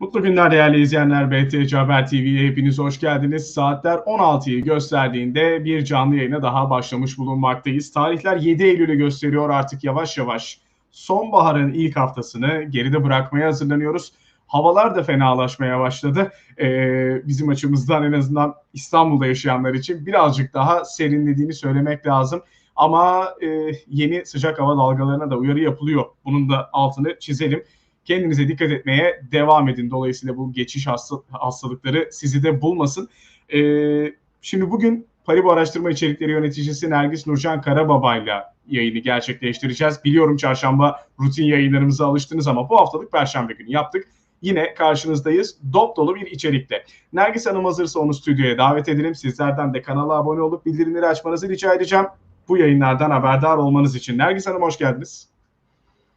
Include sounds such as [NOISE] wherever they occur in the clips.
Mutlu günler değerli izleyenler. BTC Haber TV'ye hepiniz hoş geldiniz. Saatler 16'yı gösterdiğinde bir canlı yayına daha başlamış bulunmaktayız. Tarihler 7 Eylül'ü gösteriyor artık yavaş yavaş. Sonbaharın ilk haftasını geride bırakmaya hazırlanıyoruz. Havalar da fenalaşmaya başladı. Ee, bizim açımızdan en azından İstanbul'da yaşayanlar için birazcık daha serinlediğini söylemek lazım. Ama e, yeni sıcak hava dalgalarına da uyarı yapılıyor. Bunun da altını çizelim. Kendinize dikkat etmeye devam edin. Dolayısıyla bu geçiş hasta, hastalıkları sizi de bulmasın. Ee, şimdi bugün Paribu Araştırma İçerikleri Yöneticisi Nergis Nurcan Karababa'yla yayını gerçekleştireceğiz. Biliyorum çarşamba rutin yayınlarımıza alıştınız ama bu haftalık perşembe günü yaptık. Yine karşınızdayız. Dop dolu bir içerikle. Nergis Hanım hazırsa onu stüdyoya davet edelim. Sizlerden de kanala abone olup bildirimleri açmanızı rica edeceğim. Bu yayınlardan haberdar olmanız için. Nergis Hanım hoş geldiniz.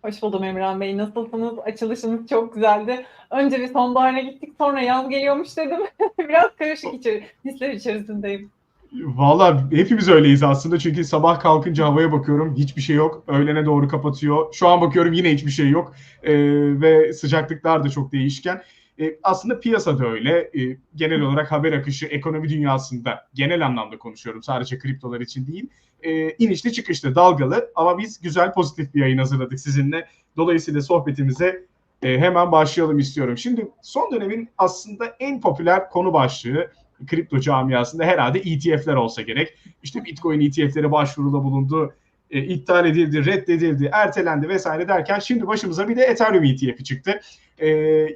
Hoş buldum Emran Bey. Nasılsınız? Açılışınız çok güzeldi. Önce bir sonbaharına gittik sonra yaz geliyormuş dedim. [LAUGHS] Biraz karışık içeri, hisler içerisindeyim. Valla hepimiz öyleyiz aslında çünkü sabah kalkınca havaya bakıyorum hiçbir şey yok. Öğlene doğru kapatıyor. Şu an bakıyorum yine hiçbir şey yok. Ee, ve sıcaklıklar da çok değişken. Ee, aslında piyasa da öyle. Ee, genel olarak haber akışı ekonomi dünyasında genel anlamda konuşuyorum. Sadece kriptolar için değil. Ee, inişli çıkışlı dalgalı ama biz güzel pozitif bir yayın hazırladık sizinle. Dolayısıyla sohbetimize e, hemen başlayalım istiyorum. Şimdi son dönemin aslında en popüler konu başlığı kripto camiasında herhalde ETF'ler olsa gerek. İşte Bitcoin ETF'lere başvuruda bulundu, e, iptal edildi, reddedildi, ertelendi vesaire derken şimdi başımıza bir de Ethereum ETF'i çıktı. E,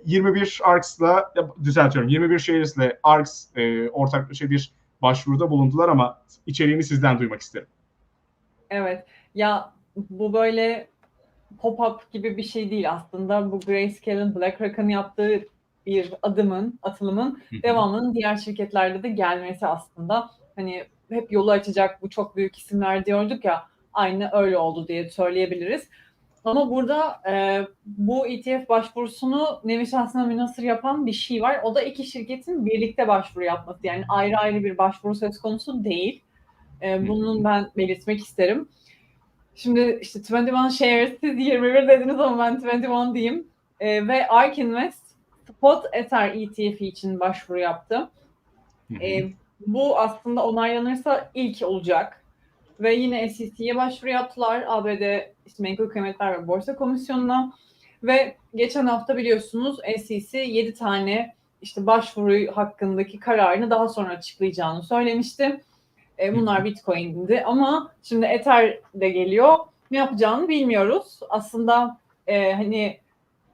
21 ARKS'la düzeltiyorum 21 Shares'le ARKS e, ortaklaşa bir başvuruda bulundular ama içeriğini sizden duymak isterim. Evet. Ya bu böyle pop-up gibi bir şey değil aslında. Bu Grayscale'ın BlackRock'ın yaptığı bir adımın, atılımın devamının diğer şirketlerde de gelmesi aslında. Hani hep yolu açacak bu çok büyük isimler diyorduk ya aynı öyle oldu diye söyleyebiliriz. Ama burada e, bu ETF başvurusunu nevi şahsına münasır yapan bir şey var. O da iki şirketin birlikte başvuru yapması. Yani ayrı ayrı bir başvuru söz konusu değil. E, bunun ben belirtmek isterim. Şimdi işte 21 Shares siz 21 dediniz ama ben 21 diyeyim. E, ve ARK Invest Spot Ether ETF için başvuru yaptı. E, bu aslında onaylanırsa ilk olacak. Ve yine SEC'ye başvuru yaptılar. ABD işte Menkul Kıymetler ve Borsa Komisyonu'na. Ve geçen hafta biliyorsunuz SEC 7 tane işte başvuru hakkındaki kararını daha sonra açıklayacağını söylemişti. E, bunlar Bitcoin'di ama şimdi Ether de geliyor. Ne yapacağını bilmiyoruz. Aslında e, hani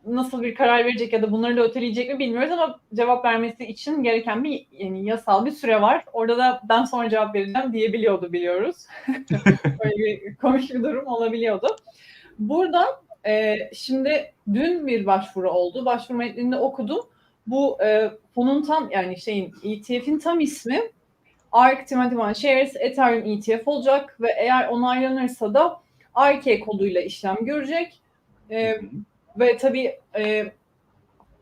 nasıl bir karar verecek ya da bunları da öteleyecek mi bilmiyoruz ama cevap vermesi için gereken bir yani yasal bir süre var. Orada da ben sonra cevap vereceğim diyebiliyordu biliyoruz. [LAUGHS] Böyle bir komik bir durum olabiliyordu. Burada e, şimdi dün bir başvuru oldu. Başvuru metninde okudum. Bu e, fonun tam yani şeyin ETF'in tam ismi ARK Timothy Shares Ethereum ETF olacak ve eğer onaylanırsa da ARK koduyla işlem görecek. E, ve tabii e,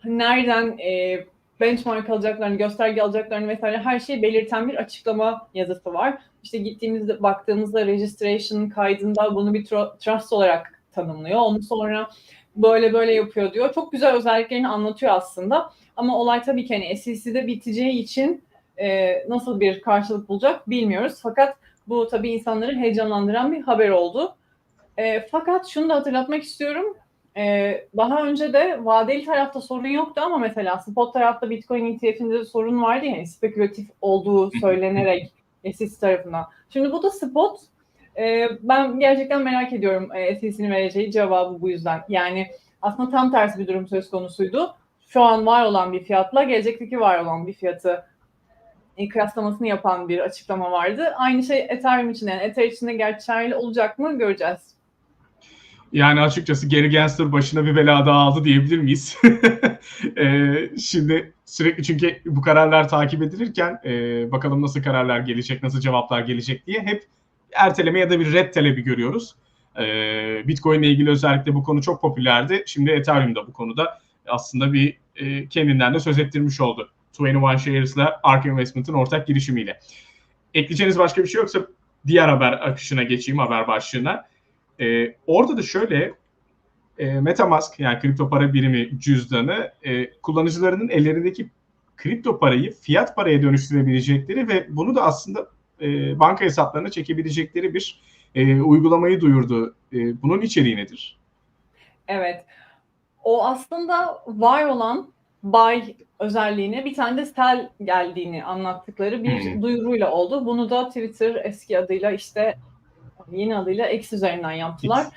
nereden e, benchmark alacaklarını, gösterge alacaklarını vesaire her şeyi belirten bir açıklama yazısı var. İşte gittiğimizde baktığımızda registration kaydında bunu bir trust olarak tanımlıyor. Onu sonra böyle böyle yapıyor diyor. Çok güzel özelliklerini anlatıyor aslında. Ama olay tabii ki hani SEC'de biteceği için e, nasıl bir karşılık bulacak bilmiyoruz. Fakat bu tabii insanları heyecanlandıran bir haber oldu. E, fakat şunu da hatırlatmak istiyorum. Ee, daha önce de vadeli tarafta sorun yoktu ama mesela spot tarafta Bitcoin ETF'inde de sorun vardı ya yani spekülatif olduğu söylenerek SEC tarafından. Şimdi bu da spot. Ee, ben gerçekten merak ediyorum e, SEC'nin vereceği cevabı bu yüzden. Yani aslında tam tersi bir durum söz konusuydu. Şu an var olan bir fiyatla gelecekteki var olan bir fiyatı e, kıyaslamasını yapan bir açıklama vardı. Aynı şey Ethereum için yani Ether için de geçerli olacak mı göreceğiz. Yani açıkçası Gary Gensler başına bir bela daha aldı diyebilir miyiz? [LAUGHS] ee, şimdi sürekli çünkü bu kararlar takip edilirken e, bakalım nasıl kararlar gelecek, nasıl cevaplar gelecek diye hep erteleme ya da bir red talebi görüyoruz. Ee, Bitcoin ile ilgili özellikle bu konu çok popülerdi. Şimdi Ethereum da bu konuda aslında bir e, kendinden de söz ettirmiş oldu. 21 Shares ile Ark Investment'ın ortak girişimiyle. Ekleyeceğiniz başka bir şey yoksa diğer haber akışına geçeyim haber başlığına. Ee, orada da şöyle e, MetaMask yani kripto para birimi cüzdanı e, kullanıcılarının ellerindeki kripto parayı fiyat paraya dönüştürebilecekleri ve bunu da aslında e, banka hesaplarına çekebilecekleri bir e, uygulamayı duyurdu. E, bunun içeriği nedir? Evet. O aslında var olan buy özelliğine bir tane de sell geldiğini anlattıkları bir Hmm. duyuruyla oldu. Bunu da Twitter eski adıyla işte yeni adıyla X üzerinden yaptılar. X.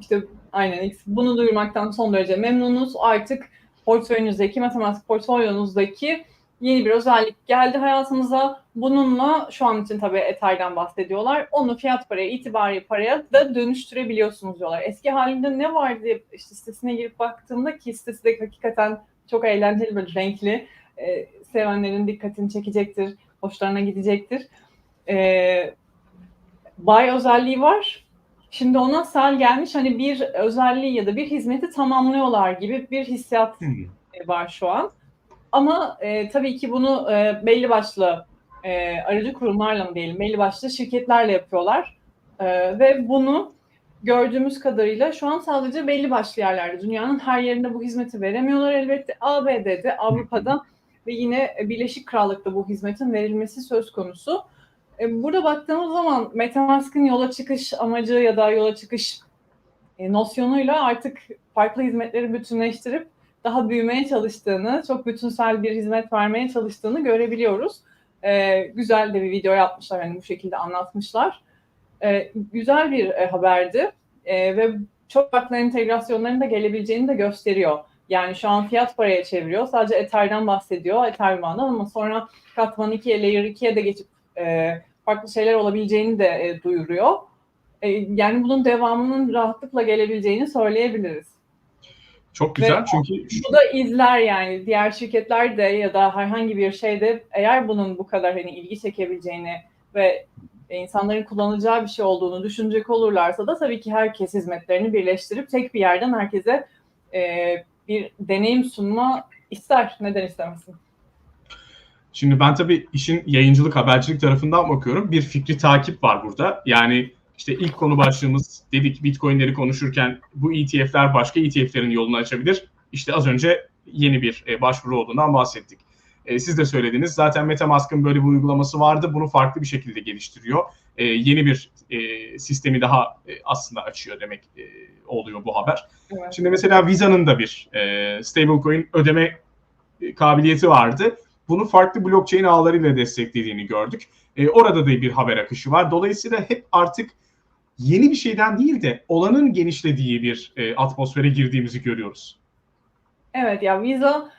İşte aynen X. Bunu duyurmaktan son derece memnunuz. Artık portföyünüzdeki, matematik portfolyonuzdaki yeni bir özellik geldi hayatımıza. Bununla şu an için tabii Ether'den bahsediyorlar. Onu fiyat paraya, itibari paraya da dönüştürebiliyorsunuz diyorlar. Eski halinde ne vardı diye işte sitesine girip baktığımda ki sitesi de hakikaten çok eğlenceli böyle renkli. E, sevenlerin dikkatini çekecektir, hoşlarına gidecektir. E, buy özelliği var. Şimdi ona sell gelmiş hani bir özelliği ya da bir hizmeti tamamlıyorlar gibi bir hissiyat Hmm. var şu an. Ama e, tabii ki bunu e, belli başlı e, aracı kurumlarla mı diyelim, belli başlı şirketlerle yapıyorlar. E, ve bunu gördüğümüz kadarıyla şu an sadece belli başlı yerlerde, dünyanın her yerinde bu hizmeti veremiyorlar elbette. ABD'de, Avrupa'da ve yine Birleşik Krallık'ta bu hizmetin verilmesi söz konusu. E, burada baktığımız zaman MetaMask'ın yola çıkış amacı ya da yola çıkış e, nosyonuyla artık farklı hizmetleri bütünleştirip daha büyümeye çalıştığını, çok bütünsel bir hizmet vermeye çalıştığını görebiliyoruz. E, güzel de bir video yapmışlar, hani bu şekilde anlatmışlar. E, güzel bir e, haberdi E, ve çok farklı entegrasyonların da gelebileceğini de gösteriyor. Yani şu an fiyat paraya çeviriyor. Sadece Ether'den bahsediyor, Ethereum'dan ama sonra katman 2'ye, layer 2'ye de geçip e, farklı şeyler olabileceğini de e, duyuruyor. E, yani bunun devamının rahatlıkla gelebileceğini söyleyebiliriz. Çok güzel Ve- çünkü Bu da izler yani diğer şirketler de ya da herhangi bir şeyde eğer bunun bu kadar hani ilgi çekebileceğini ve insanların kullanacağı bir şey olduğunu düşünecek olurlarsa da tabii ki herkes hizmetlerini birleştirip tek bir yerden herkese e, bir deneyim sunma ister. Neden istemesin? Şimdi ben tabii işin yayıncılık, habercilik tarafından bakıyorum. Bir fikri takip var burada. Yani işte ilk konu başlığımız dedik Bitcoin'leri konuşurken bu ETF'ler başka ETF'lerin yolunu açabilir. İşte az önce yeni bir e, başvuru olduğundan bahsettik. E, siz de söylediniz. Zaten MetaMask'ın böyle bir uygulaması vardı. Bunu farklı bir şekilde geliştiriyor. E, yeni bir e, sistemi daha e, aslında açıyor demek e, oluyor bu haber. Evet. Şimdi mesela Visa'nın da bir e, stablecoin ödeme e, kabiliyeti vardı. Bunu farklı blockchain ağlarıyla desteklediğini gördük. E, orada da bir haber akışı var. Dolayısıyla hep artık yeni bir şeyden değil de olanın genişlediği bir e, atmosfere girdiğimizi görüyoruz. Evet ya Visa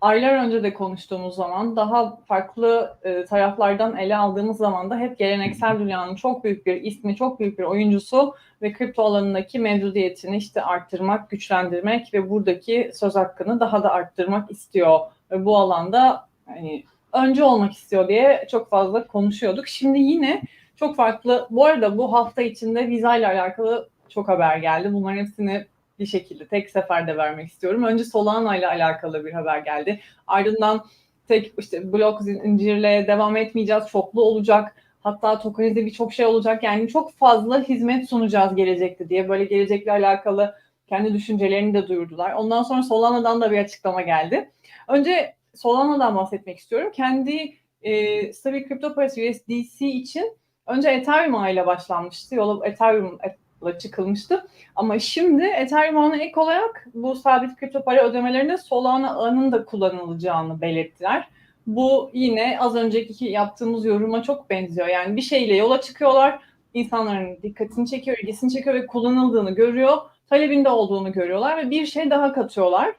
aylar önce de konuştuğumuz zaman daha farklı e, taraflardan ele aldığımız zaman da hep geleneksel dünyanın çok büyük bir ismi, çok büyük bir oyuncusu ve kripto alanındaki mevcudiyetini işte arttırmak, güçlendirmek ve buradaki söz hakkını daha da arttırmak istiyor. Ve bu alanda hani önce olmak istiyor diye çok fazla konuşuyorduk. Şimdi yine çok farklı. Bu arada bu hafta içinde Visa ile alakalı çok haber geldi. Bunların hepsini bir şekilde tek seferde vermek istiyorum. Önce Solana ile alakalı bir haber geldi. Ardından tek işte blok zincirle devam etmeyeceğiz. Çoklu olacak. Hatta tokenize birçok şey olacak. Yani çok fazla hizmet sunacağız gelecekte diye. Böyle gelecekle alakalı kendi düşüncelerini de duyurdular. Ondan sonra Solana'dan da bir açıklama geldi. Önce Solana'dan bahsetmek istiyorum. Kendi e, stabil kripto parası USDC için önce Ethereum ile başlanmıştı. Yola Ethereum'la çıkılmıştı. Ama şimdi Ethereum ağına ek olarak bu sabit kripto para ödemelerinde Solana ağının da kullanılacağını belirttiler. Bu yine az önceki yaptığımız yoruma çok benziyor. Yani bir şeyle yola çıkıyorlar, insanların dikkatini çekiyor, ilgisini çekiyor ve kullanıldığını görüyor, talebinde olduğunu görüyorlar ve bir şey daha katıyorlar.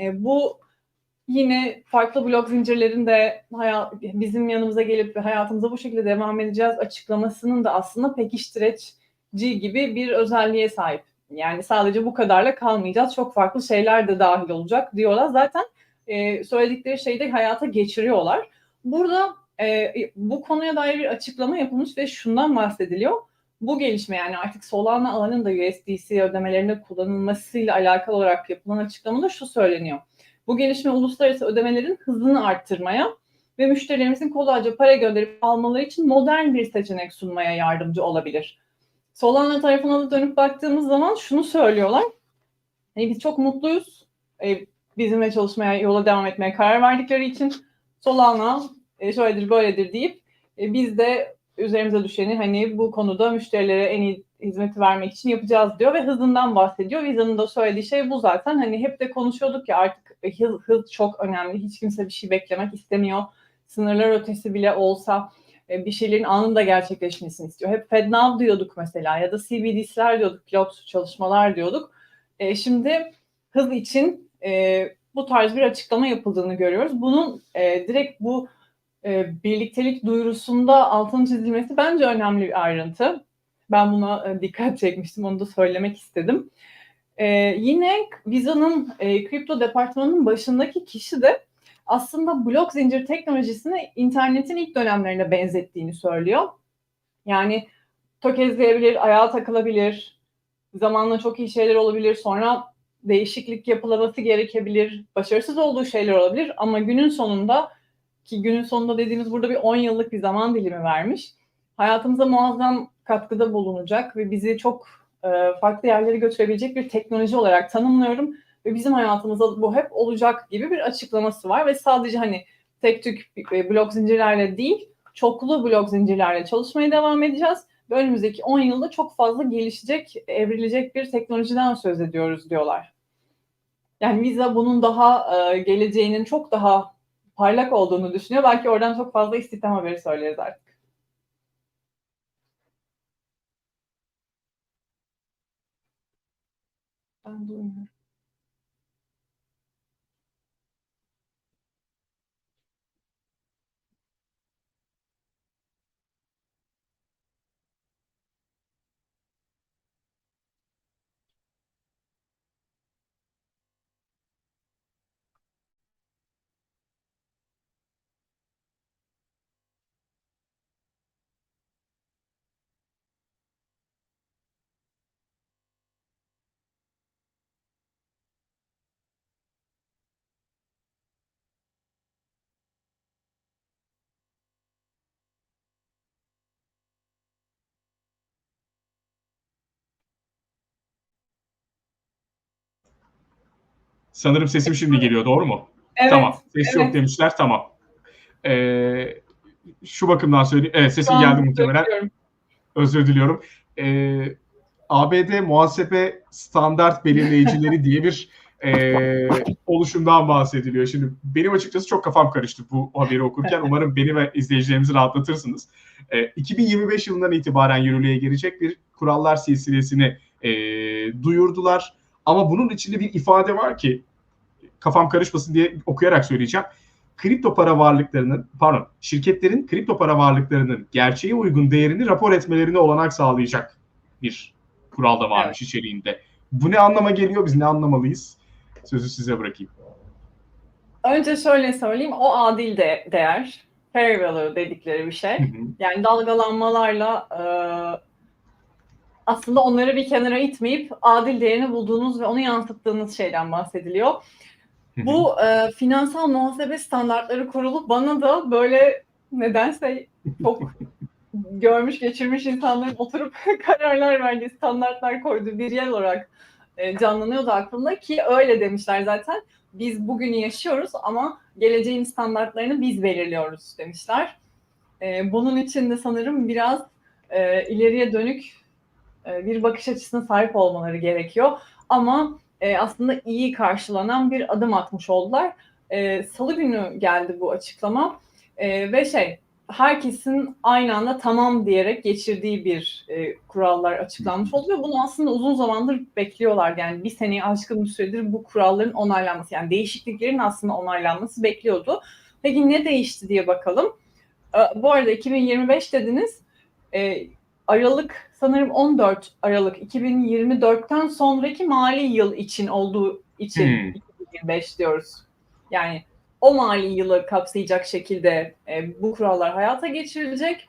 E, bu yine farklı blok zincirlerinde bizim yanımıza gelip hayatımıza bu şekilde devam edeceğiz açıklamasının da aslında pekiştireci gibi bir özelliğe sahip. Yani sadece bu kadarla kalmayacağız. Çok farklı şeyler de dahil olacak diyorlar. Zaten e, söyledikleri şeyi de hayata geçiriyorlar. Burada e, bu konuya dair bir açıklama yapılmış ve şundan bahsediliyor. Bu gelişme yani artık Solana ağının da USDC ödemelerinde kullanılmasıyla alakalı olarak yapılan açıklamada şu söyleniyor. Bu gelişme uluslararası ödemelerin hızını arttırmaya ve müşterilerimizin kolayca para gönderip almaları için modern bir seçenek sunmaya yardımcı olabilir. Solana tarafına da dönüp baktığımız zaman şunu söylüyorlar. Hani biz çok mutluyuz. E, bizimle çalışmaya, yola devam etmeye karar verdikleri için Solana e, şöyledir böyledir deyip e, biz de üzerimize düşeni hani bu konuda müşterilere en iyi hizmeti vermek için yapacağız diyor ve hızından bahsediyor. Viza'nın da söylediği şey bu zaten. Hani hep de konuşuyorduk ya artık hız, hız çok önemli. Hiç kimse bir şey beklemek istemiyor. Sınırlar ötesi bile olsa e, bir şeylerin anında gerçekleşmesini istiyor. Hep FedNow diyorduk mesela ya da CBDC'ler diyorduk, pilot çalışmalar diyorduk. E, şimdi hız için e, bu tarz bir açıklama yapıldığını görüyoruz. Bunun e, direkt bu e, birliktelik duyurusunda altını çizilmesi bence önemli bir ayrıntı. Ben buna e, dikkat çekmiştim, onu da söylemek istedim. E, yine Visa'nın e, kripto departmanının başındaki kişi de aslında blok zincir teknolojisini internetin ilk dönemlerine benzettiğini söylüyor. Yani tökezleyebilir, ayağa takılabilir, zamanla çok iyi şeyler olabilir, sonra değişiklik yapılması gerekebilir, başarısız olduğu şeyler olabilir ama günün sonunda ki günün sonunda dediğimiz burada bir 10 yıllık bir zaman dilimi vermiş. Hayatımıza muazzam katkıda bulunacak ve bizi çok farklı yerlere götürebilecek bir teknoloji olarak tanımlıyorum ve bizim hayatımızda bu hep olacak gibi bir açıklaması var ve sadece hani tek tük e, blok zincirlerle değil, çoklu blok zincirlerle çalışmaya devam edeceğiz önümüzdeki 10 yılda çok fazla gelişecek, evrilecek bir teknolojiden söz ediyoruz diyorlar. Yani Visa bunun daha e, geleceğinin çok daha parlak olduğunu düşünüyor. Belki oradan çok fazla istihdam haberi söyleriz artık. Ben duymuyorum. Sanırım sesim şimdi geliyor doğru mu? Evet, tamam. Ses evet. yok demişler tamam. Ee, şu bakımdan söyleyeyim. Evet an geldi muhtemelen. Özür diliyorum. Ee, ABD muhasebe standart belirleyicileri diye bir e, oluşumdan bahsediliyor. Şimdi benim açıkçası çok kafam karıştı bu haberi okurken. Umarım beni ve izleyicilerimizi rahatlatırsınız. E, 2025 yılından itibaren yürürlüğe girecek bir kurallar silsilesini e, duyurdular. Ama bunun içinde bir ifade var ki kafam karışmasın diye okuyarak söyleyeceğim. Kripto para varlıklarının, pardon, şirketlerin kripto para varlıklarının gerçeğe uygun değerini rapor etmelerine olanak sağlayacak bir kural da varmış Evet. içeriğinde. Bu ne anlama geliyor? Biz ne anlamalıyız? Sözü size bırakayım. Önce şöyle söyleyeyim, o adil de değer, fair value dedikleri bir şey. Hı hı. Yani dalgalanmalarla e, aslında onları bir kenara itmeyip adil değerini bulduğunuz ve onu yansıttığınız şeyden bahsediliyor. Bu e, finansal muhasebe standartları kurulu bana da böyle nedense çok [LAUGHS] görmüş geçirmiş insanların oturup [LAUGHS] kararlar verdiği standartlar koyduğu bir yer olarak e, canlanıyordu aklımda ki öyle demişler zaten. Biz bugünü yaşıyoruz ama geleceğin standartlarını biz belirliyoruz demişler. E, bunun için de sanırım biraz e, ileriye dönük e, bir bakış açısına sahip olmaları gerekiyor. Ama e, aslında iyi karşılanan bir adım atmış oldular. E, Salı günü geldi bu açıklama E, ve şey herkesin aynı anda tamam diyerek geçirdiği bir e, kurallar açıklanmış oldu ve bunu aslında uzun zamandır bekliyorlar. Yani bir seneye aşkın bir süredir bu kuralların onaylanması yani değişikliklerin aslında onaylanması bekliyordu. Peki ne değişti diye bakalım. E, bu arada 2025 dediniz. E, Aralık sanırım 14 Aralık 2024'ten sonraki mali yıl için olduğu için Hmm. 2025 diyoruz. Yani o mali yılı kapsayacak şekilde e, bu kurallar hayata geçirilecek.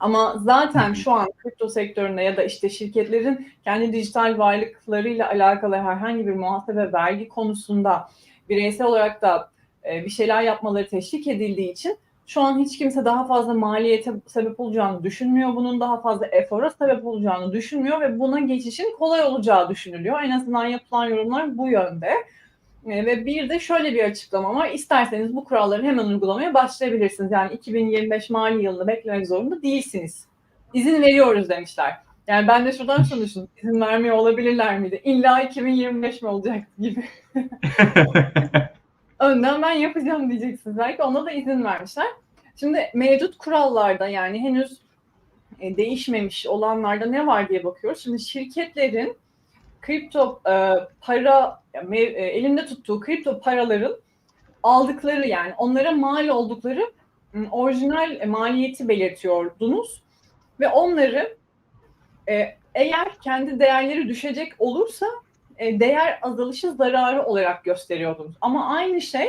Ama zaten hı. şu an kripto sektöründe ya da işte şirketlerin kendi dijital varlıklarıyla alakalı herhangi bir muhasebe vergi konusunda bireysel olarak da e, bir şeyler yapmaları teşvik edildiği için Şu an hiç kimse daha fazla maliyete sebep olacağını düşünmüyor. Bunun daha fazla efora sebep olacağını düşünmüyor ve buna geçişin kolay olacağı düşünülüyor. En azından yapılan yorumlar bu yönde. E, ve bir de şöyle bir açıklama var. İsterseniz bu kuralları hemen uygulamaya başlayabilirsiniz. Yani 2025 mali yılını beklemek zorunda değilsiniz. İzin veriyoruz demişler. Yani ben de şuradan şunu düşündüm. İzin vermiyor olabilirler miydi? İlla 2025 mi olacak gibi. [LAUGHS] Önden ben yapacağım diyeceksiniz. Belki ona da izin vermişler. Şimdi mevcut kurallarda yani henüz e, değişmemiş olanlarda ne var diye bakıyoruz. Şimdi şirketlerin kripto e, para e, elinde tuttuğu kripto paraların aldıkları yani onlara mal oldukları orijinal maliyeti belirtiyordunuz ve onları eğer kendi değerleri düşecek olursa e, değer azalışı zararı olarak gösteriyordunuz. Ama aynı şey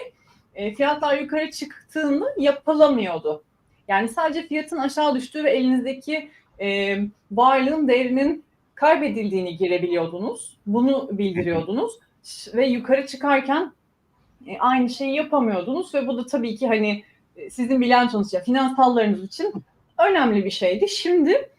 e, fiyatlar yukarı çıktığında yapılamıyordu. Yani sadece fiyatın aşağı düştüğü ve elinizdeki e, varlığın değerinin kaybedildiğini girebiliyordunuz. Bunu bildiriyordunuz ve yukarı çıkarken aynı şeyi yapamıyordunuz ve bu da tabii ki hani sizin bilançonuz için, finansallarınız için önemli bir şeydi. Şimdi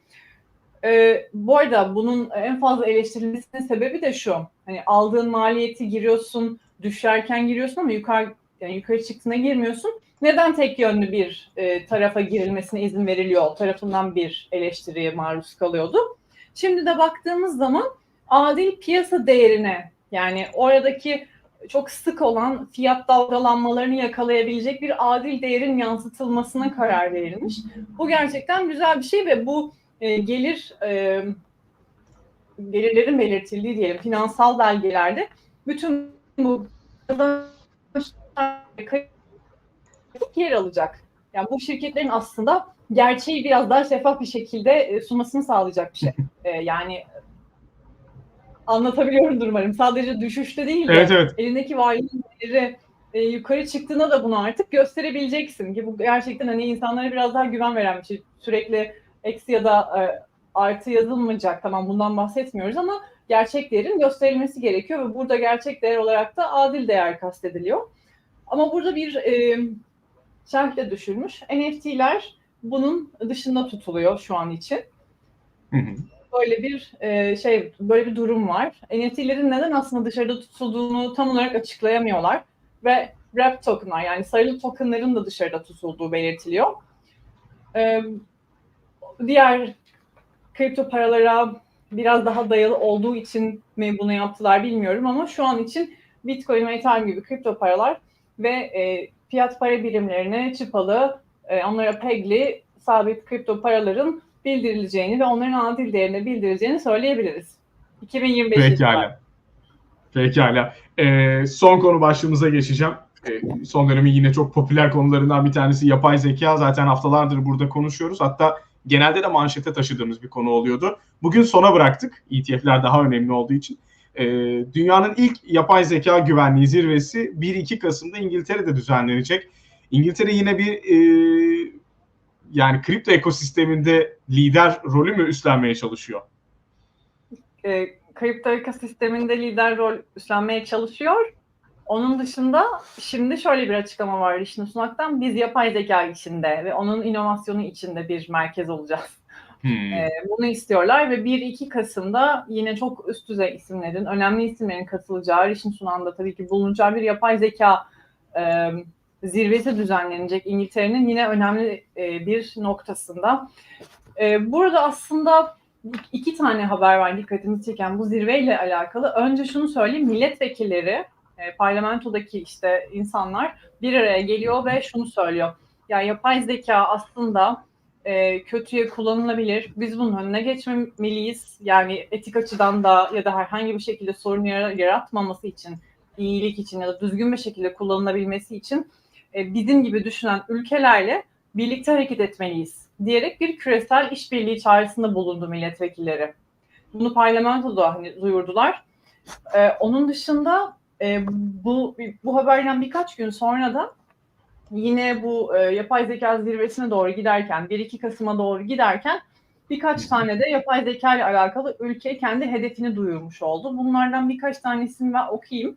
e, bu arada bunun en fazla eleştirilmesinin sebebi de şu. Hani aldığın maliyeti giriyorsun, düşerken giriyorsun ama yukarı yani yukarı çıktığına girmiyorsun. Neden tek yönlü bir e, tarafa girilmesine izin veriliyor tarafından bir eleştiriye maruz kalıyordu. Şimdi de baktığımız zaman adil piyasa değerine yani oradaki çok sık olan fiyat dalgalanmalarını yakalayabilecek bir adil değerin yansıtılmasına karar verilmiş. Bu gerçekten güzel bir şey ve bu e, gelir e, gelirlerin belirtildiği diyelim finansal belgelerde bütün bu yer alacak. Yani bu şirketlerin aslında gerçeği biraz daha şeffaf bir şekilde e, sunmasını sağlayacak bir şey. [LAUGHS] E, yani anlatabiliyorum umarım. Sadece düşüşte değil de evet, evet. elindeki varlığın değeri e, yukarı çıktığında da bunu artık gösterebileceksin ki bu gerçekten hani insanlara biraz daha güven veren bir şey. Sürekli eksi ya da e, artı yazılmayacak. Tamam bundan bahsetmiyoruz ama gerçek değerin gösterilmesi gerekiyor ve burada gerçek değer olarak da adil değer kastediliyor. Ama burada bir e, şerh de düşürmüş. NFT'ler bunun dışında tutuluyor şu an için. Böyle bir e, şey, böyle bir durum var. NFT'lerin neden aslında dışarıda tutulduğunu tam olarak açıklayamıyorlar ve wrap tokenlar yani sayılı tokenların da dışarıda tutulduğu belirtiliyor. E, diğer kripto paralara biraz daha dayalı olduğu için mi bunu yaptılar bilmiyorum ama şu an için Bitcoin ve Ethereum gibi kripto paralar ve e, fiyat para birimlerine çıpalı, e, onlara pegli sabit kripto paraların bildirileceğini ve onların adil değerine bildirileceğini söyleyebiliriz. 2025 Pekala. Pekala. Ee, son konu başlığımıza geçeceğim. Ee, son dönemin yine çok popüler konularından bir tanesi yapay zeka. Zaten haftalardır burada konuşuyoruz. Hatta genelde de manşete taşıdığımız bir konu oluyordu. Bugün sona bıraktık. ETF'ler daha önemli olduğu için. Ee, dünyanın ilk yapay zeka güvenliği zirvesi 1-2 Kasım'da İngiltere'de düzenlenecek. İngiltere yine bir e, yani kripto ekosisteminde lider rolü mü üstlenmeye çalışıyor? E, kripto ekosisteminde lider rol üstlenmeye çalışıyor. Onun dışında şimdi şöyle bir açıklama var Rişni Sunak'tan. Biz yapay zeka içinde ve onun inovasyonu içinde bir merkez olacağız. Hmm. Ee, bunu istiyorlar ve 1-2 Kasım'da yine çok üst düzey isimlerin, önemli isimlerin katılacağı, Rişin Sunan'da tabii ki bulunacağı bir yapay zeka e, zirvesi düzenlenecek İngiltere'nin yine önemli e, bir noktasında. E, burada aslında iki tane haber var dikkatimizi çeken bu zirveyle alakalı. Önce şunu söyleyeyim, milletvekilleri e, parlamentodaki işte insanlar bir araya geliyor ve şunu söylüyor. Ya yapay zeka aslında e, kötüye kullanılabilir. Biz bunun önüne geçmemeliyiz. Yani etik açıdan da ya da herhangi bir şekilde sorun yaratmaması için, iyilik için ya da düzgün bir şekilde kullanılabilmesi için e, bizim gibi düşünen ülkelerle birlikte hareket etmeliyiz diyerek bir küresel işbirliği çağrısında bulundu milletvekilleri. Bunu parlamentoda hani duyurdular. Ee, onun dışında e, bu bu haberden birkaç gün sonra da yine bu e, yapay zeka zirvesine doğru giderken 1-2 Kasım'a doğru giderken birkaç tane de yapay zeka ile alakalı ülke kendi hedefini duyurmuş oldu. Bunlardan birkaç tanesini ben okuyayım.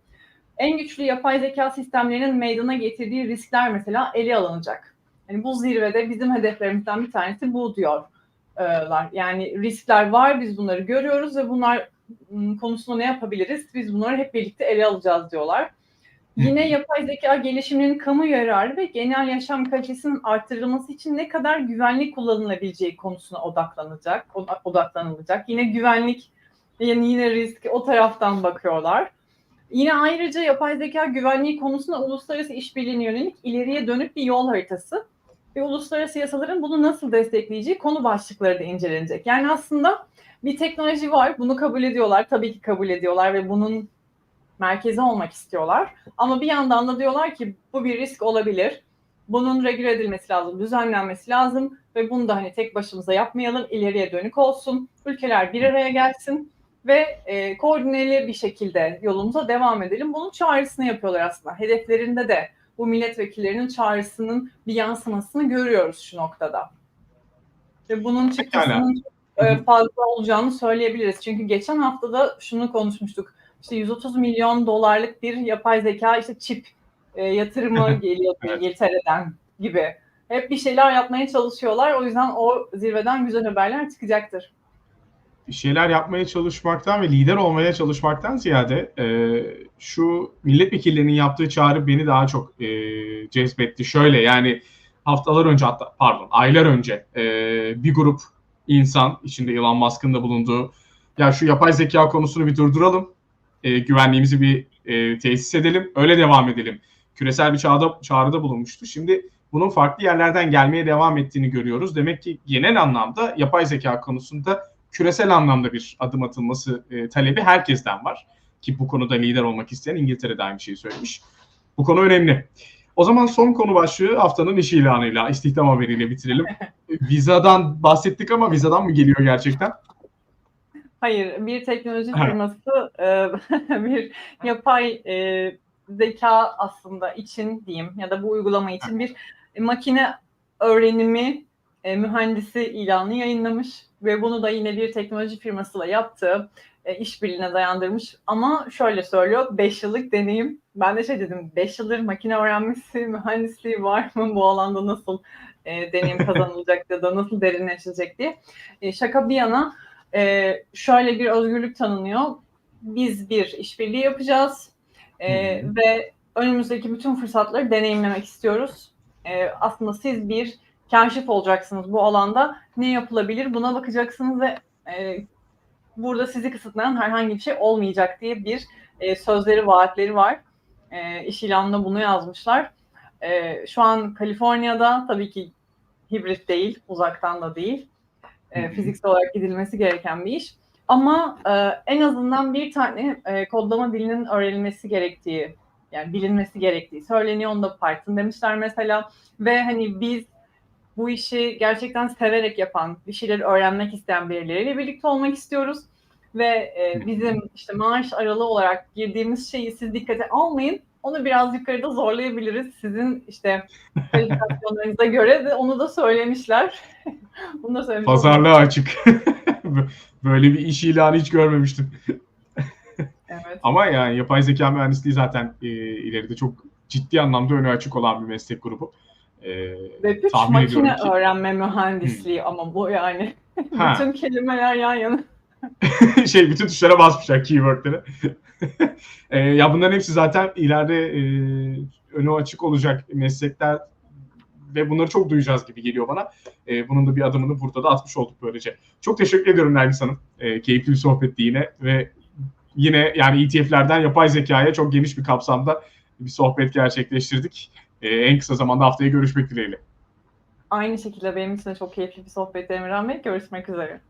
En güçlü yapay zeka sistemlerinin meydana getirdiği riskler mesela ele alınacak. hani bu zirvede bizim hedeflerimizden bir tanesi bu diyorlar. Yani riskler var, biz bunları görüyoruz ve bunlar konusunda ne yapabiliriz? Biz bunları hep birlikte ele alacağız diyorlar. Yine yapay zeka gelişiminin kamu yararı ve genel yaşam kalitesinin arttırılması için ne kadar güvenlik kullanılabileceği konusuna odaklanacak, odaklanılacak. Yine güvenlik, yani yine risk o taraftan bakıyorlar. Yine ayrıca yapay zeka güvenliği konusunda uluslararası işbirliğine yönelik ileriye dönük bir yol haritası ve uluslararası yasaların bunu nasıl destekleyeceği konu başlıkları da incelenecek. Yani aslında bir teknoloji var, bunu kabul ediyorlar, tabii ki kabul ediyorlar ve bunun merkezi olmak istiyorlar. Ama bir yandan da diyorlar ki bu bir risk olabilir. Bunun regüle edilmesi lazım, düzenlenmesi lazım ve bunu da hani tek başımıza yapmayalım, ileriye dönük olsun. Ülkeler bir araya gelsin ve e, koordineli bir şekilde yolumuza devam edelim. Bunun çağrısını yapıyorlar aslında. Hedeflerinde de bu milletvekillerinin çağrısının bir yansımasını görüyoruz şu noktada. Ve bunun çıktısının e, fazla olacağını söyleyebiliriz. Çünkü geçen hafta da şunu konuşmuştuk işte 130 milyon dolarlık bir yapay zeka işte çip e, yatırımı [LAUGHS] geliyor evet. İngiltere'den gibi. Hep bir şeyler yapmaya çalışıyorlar. O yüzden o zirveden güzel haberler çıkacaktır. Şeyler yapmaya çalışmaktan ve lider olmaya çalışmaktan ziyade e, şu milletvekillerinin yaptığı çağrı beni daha çok e, cezbetti. Şöyle yani haftalar önce hatta pardon aylar önce e, bir grup insan içinde Elon Musk'ın da bulunduğu ya şu yapay zeka konusunu bir durduralım e, güvenliğimizi bir e, tesis edelim, öyle devam edelim. Küresel bir çağda, çağrıda bulunmuştu. Şimdi bunun farklı yerlerden gelmeye devam ettiğini görüyoruz. Demek ki genel anlamda yapay zeka konusunda küresel anlamda bir adım atılması e, talebi herkesten var. Ki bu konuda lider olmak isteyen İngiltere de aynı şeyi söylemiş. Bu konu önemli. O zaman son konu başlığı haftanın iş ilanıyla, istihdam haberiyle bitirelim. [LAUGHS] Vizadan bahsettik ama vizadan mı geliyor gerçekten? Hayır, bir teknoloji firması e, [LAUGHS] bir yapay e, zeka aslında için diyeyim ya da bu uygulama için bir makine öğrenimi e, mühendisi ilanı yayınlamış ve bunu da yine bir teknoloji firmasıyla yaptığı e, işbirliğine dayandırmış. Ama şöyle söylüyor, 5 yıllık deneyim. Ben de şey dedim, 5 yıldır makine öğrenmesi, mühendisliği var mı bu alanda nasıl e, deneyim kazanılacak ya da nasıl derinleşecek diye. E, şaka bir yana e, şöyle bir özgürlük tanınıyor. Biz bir işbirliği yapacağız e, hmm. ve önümüzdeki bütün fırsatları deneyimlemek istiyoruz. E, aslında siz bir kaşif olacaksınız bu alanda. Ne yapılabilir buna bakacaksınız ve e, burada sizi kısıtlayan herhangi bir şey olmayacak diye bir e, sözleri, vaatleri var. E, iş ilanında bunu yazmışlar. E, şu an Kaliforniya'da tabii ki hibrit değil, uzaktan da değil e, fiziksel olarak gidilmesi gereken bir iş. Ama e, en azından bir tane e, kodlama dilinin öğrenilmesi gerektiği, yani bilinmesi gerektiği söyleniyor. Onu da Python demişler mesela. Ve hani biz bu işi gerçekten severek yapan, bir şeyleri öğrenmek isteyen birileriyle birlikte olmak istiyoruz. Ve e, bizim işte maaş aralığı olarak girdiğimiz şeyi siz dikkate almayın. Onu biraz yukarıda zorlayabiliriz. Sizin işte [LAUGHS] kalifikasyonlarınıza göre de onu da söylemişler. [LAUGHS] Bunu da söylemiş Pazarlığa açık. [LAUGHS] Böyle bir iş ilanı hiç görmemiştim. evet. Ama yani yapay zeka mühendisliği zaten e, ileride çok ciddi anlamda önü açık olan bir meslek grubu. E, Ve üç makine ki... öğrenme mühendisliği ama bu yani. [LAUGHS] bütün kelimeler yan yana. [LAUGHS] şey bütün tuşlara basmışlar keywordleri. [LAUGHS] e, ya bunların hepsi zaten ileride e, önü açık olacak meslekler ve bunları çok duyacağız gibi geliyor bana. E, bunun da bir adımını burada da atmış olduk böylece. Çok teşekkür ediyorum Nergis Hanım. E, keyifli bir sohbetti yine ve yine yani ETF'lerden yapay zekaya çok geniş bir kapsamda bir sohbet gerçekleştirdik. E, en kısa zamanda haftaya görüşmek dileğiyle. Aynı şekilde benim için de çok keyifli bir sohbet Emirhan Bey. Görüşmek üzere.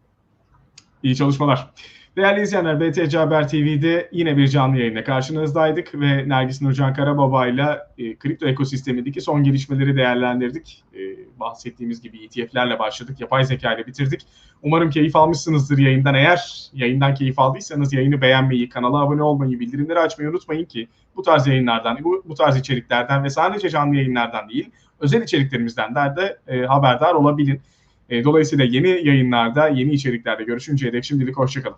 İyi çalışmalar. Değerli izleyenler, BTC Haber TV'de yine bir canlı yayında karşınızdaydık ve Nergis Nurcan Karababa ile e, kripto ekosistemindeki son gelişmeleri değerlendirdik. E, bahsettiğimiz gibi ETF'lerle başladık, yapay zeka ile bitirdik. Umarım keyif almışsınızdır yayından. Eğer yayından keyif aldıysanız yayını beğenmeyi, kanala abone olmayı, bildirimleri açmayı unutmayın ki bu tarz yayınlardan, bu, bu tarz içeriklerden ve sadece canlı yayınlardan değil, özel içeriklerimizden de e, haberdar olabilin. E, dolayısıyla yeni yayınlarda, yeni içeriklerde görüşünceye dek şimdilik hoşçakalın.